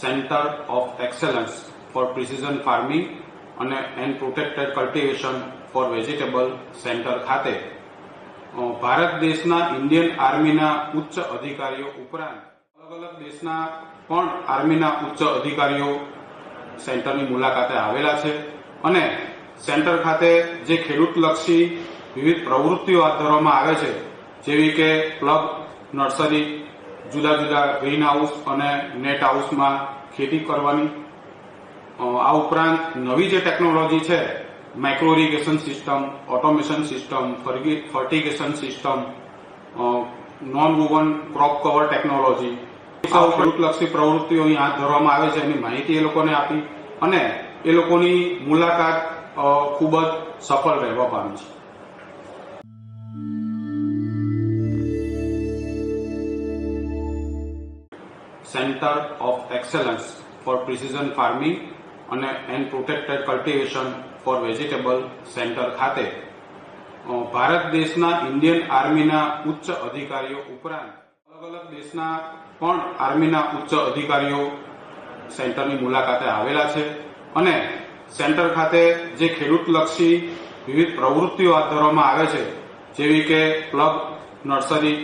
Centre of excellence for precision farming અને and protected cultivation for vegetable centre ખાતે. ભારત દેશના Indian આર્મીના ઉચ્ચ અધિકારીઓ ઉપરાંત અલગ અલગ દેશના પણ આર્મીના ઉચ્ચ અધિકારીઓ સેન્ટરની મુલાકાતે આવેલા છે અને સેન્ટર ખાતે જે ખેડૂતલક્ષી વિવિધ પ્રવૃત્તિઓ હાથ ધરવામાં આવે છે, જેવી કે પ્લગ, નર્સરી જુદા જુદા ગ્રીન હાઉસ અને નેટ હાઉસમાં ખેતી કરવાની. આ ઉપરાંત નવી જે ટેકનોલોજી છે micro irrigation system automation system fertigation system non woven crop cover technology સૌ ખેડૂતલક્ષી પ્રવૃત્તિઓ અહીં હાથ ધરવામાં આવે છે, એની માહિતી એ લોકોને આપી અને એ લોકોની મુલાકાત ખૂબ જ સફળ રહેવા પામી છે. Centre of excellence for precision farming અને and protected cultivation for vegetable centre ખાતે. ભારત દેશના ઇન્ડિયન આર્મીના ઉચ્ચ અધિકારીઓ ઉપરાંત અલગ અલગ દેશના પણ આર્મીના ઉચ્ચ અધિકારીઓ સેન્ટરની મુલાકાતે આવેલા છે અને સેન્ટર ખાતે જે ખેડૂતલક્ષી વિવિધ પ્રવૃત્તિઓ હાથ ધરવામાં આવે છે, જેવી કે પ્લગ નર્સરી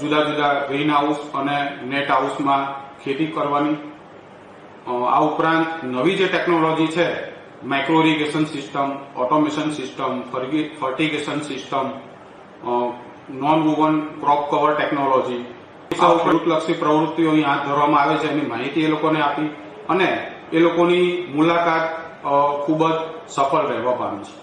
જુદા જુદા ગ્રીન હાઉસ અને નેટ હાઉસમાં ખેતી કરવાની. આ ઉપરાંત નવી જે ટેકનોલોજી છે micro irrigation system automation system fertigation system non woven crop cover technology ખેડૂતલક્ષી પ્રવૃત્તિઓ અહીં હાથ ધરવામાં આવે છે, એની માહિતી એ લોકોને આપી અને એ લોકોની મુલાકાત ખૂબ જ સફળ રહેવા પામી છે.